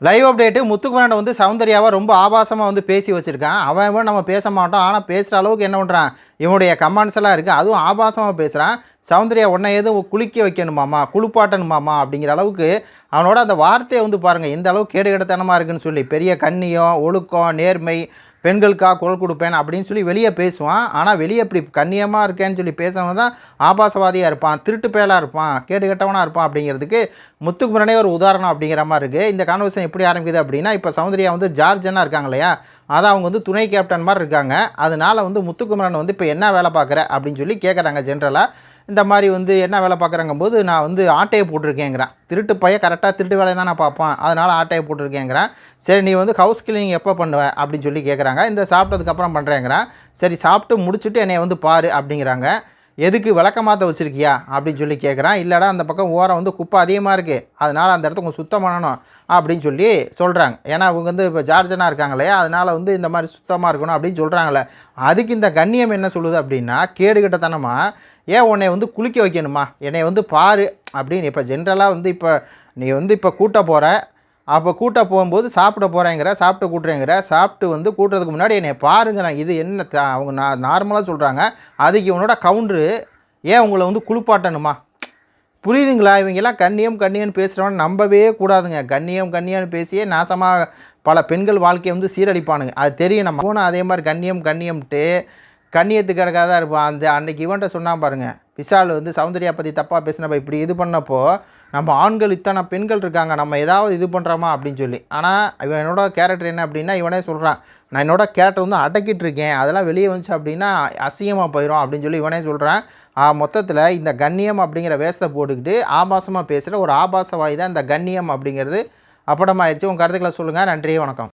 Live update Muthukumaran வந்து சௌந்தர்யாவை ரொம்ப ஆபாசமாக வந்து பேசி வச்சுருக்கான். அவன் இவன் நம்ம பேச மாட்டோம். ஆனால் பேசுகிற அளவுக்கு என்ன பண்ணுறான் இவனுடைய கமெண்ட்ஸ் எல்லாம் இருக்குது அதுவும் ஆபாசமாக பேசுகிறான் சௌந்தர்யா உன்னை எதுவும் குளிக்க வைக்கணுமாமா குளிப்பாட்டணுமாமா அப்படிங்கிற அளவுக்கு அவனோட அந்த வார்த்தையை வந்து பாருங்கள் எந்த அளவுக்கு கேடு கெடுத்தனமாக இருக்குன்னு சொல்லி பெரிய கண்ணியம் ஒழுக்கம் நேர்மை பெண்களுக்காக குரல் கொடுப்பேன் அப்படின்னு சொல்லி வெளியே பேசுவான். ஆனால் வெளியே இப்படி கண்ணியமாக இருக்கேன்னு சொல்லி பேசவன் தான் ஆபாசவாதியாக இருப்பான் திருட்டு பேலாக இருப்பான் கேடு கெட்டவனாக இருப்பான் அப்படிங்கிறதுக்கு முத்துக்குமரனே ஒரு உதாரணம் அப்படிங்கிற மாதிரி இருக்குது இந்த கான்வர்சேஷன் எப்படி ஆரம்பிக்குது அப்படின்னா இப்போ சௌந்தர்யா வந்து ஜார்ஜனாக இருக்காங்க இல்லையா? அதான் அவங்க வந்து துணை கேப்டன் மாதிரி இருக்காங்க. அதனால் வந்து முத்துக்குமரன் வந்து இப்போ என்ன வேலை பார்க்குற அப்படின்னு சொல்லி கேட்குறாங்க ஜென்ரலாக இந்த மாதிரி வந்து என்ன வேலை பார்க்குறாங்க போது நான் வந்து ஆட்டையை போட்டிருக்கேங்கிறேன். திருட்டு பையன் கரெக்டாக திருட்டு வேலையை தான் நான் பார்ப்பேன். அதனால் ஆட்டையை போட்டிருக்கேங்கிறேன். சரி நீ வந்து ஹவுஸ் கிளீனிங் எப்போ பண்ணுவ அப்படின்னு சொல்லி கேட்குறாங்க இந்த சாப்பிட்டதுக்கப்புறம் பண்ணுறேங்கிறேன் சரி சாப்பிட்டு முடிச்சுட்டு என்னை வந்து பாரு அப்படிங்கிறாங்க. எதுக்கு விளக்கமாற்ற வச்சுருக்கியா? அப்படின்னு சொல்லி கேட்குறான் இல்லைடா அந்த பக்கம் ஓரம் வந்து குப்பை அதிகமாக இருக்குது அதனால் அந்த இடத்த கொஞ்சம் சுத்தம் பண்ணணும் அப்படின்னு சொல்லி சொல்கிறாங்க ஏன்னா அவங்க வந்து இப்போ ஜார்ஜனாக இருக்காங்க இல்லையா? அதனால் வந்து இந்த மாதிரி சுத்தமாக இருக்கணும் அப்படின்னு சொல்கிறாங்களே அதுக்கு இந்த கண்ணியம் என்ன சொல்லுது அப்படின்னா கேடுகிட்டத்தனமாக ஏன் உன்னை வந்து குளிக்க வைக்கணுமா? என்னை வந்து பாரு அப்படின்னு இப்போ ஜென்ரலாக வந்து இப்போ நீ வந்து இப்போ கூட்ட போகிற அப்போ கூட்ட போகும்போது சாப்பிட போகிறேங்கிற சாப்பிட்டு கூட்டுறேங்கிற சாப்பிட்டு வந்து கூட்டுறதுக்கு முன்னாடி என்னை பாருங்கிறேன் இது என்ன த- அவங்க நான் நார்மலாக சொல்கிறாங்க அதுக்கு இவனோட கவுண்டரு ஏன் உங்களை வந்து குளிப்பாட்டணுமா? புரியுதுங்களா? இவங்கெல்லாம் கண்ணியம் கண்ணியம்னு பேசுகிறவன் நம்பவே கூடாதுங்க. கண்ணியம் கண்ணியம்னு பேசியே நாசமாக பல பெண்கள் வாழ்க்கையை வந்து சீரழிப்பானுங்க. அது தெரியும் நம்ம. போனால் அதே மாதிரி கண்ணியம் கண்ணியம்ட்டு கண்ணியத்துக்கு கிடக்காத தான் இருப்பான் அந்த அன்னைக்கு இவன்ட்ட சொன்னான் பாருங்கள் விஷால் வந்து சௌந்தர்யா பற்றி தப்பாக பேசினப்ப இப்படி இது பண்ணப்போ நம்ம ஆண்கள் இத்தனை பெண்கள் இருக்காங்க நம்ம ஏதாவது இது பண்ணுறோமா அப்படின்னு சொல்லி. ஆனால் இவன் என்னோட கேரக்டர் என்ன அப்படின்னா இவனே சொல்கிறான் நான் என்னோட கேரக்டர் வந்து அடக்கிட்டு இருக்கேன். அதெல்லாம் வெளியே வந்துச்சு அப்படின்னா அசிங்கமாக போயிடும் அப்படின்னு சொல்லி இவனே சொல்கிறான் மொத்தத்தில் இந்த கண்ணியம் அப்படிங்கிற வேஷத்தை போட்டுக்கிட்டு ஆபாசமாக பேசுகிற ஒரு ஆபாச வாய் தான் இந்த கண்ணியம் அப்படிங்கிறது. அப்படமாயிருச்சு. உங்கள் கருத்துக்களை சொல்லுங்கள் நன்றி வணக்கம்.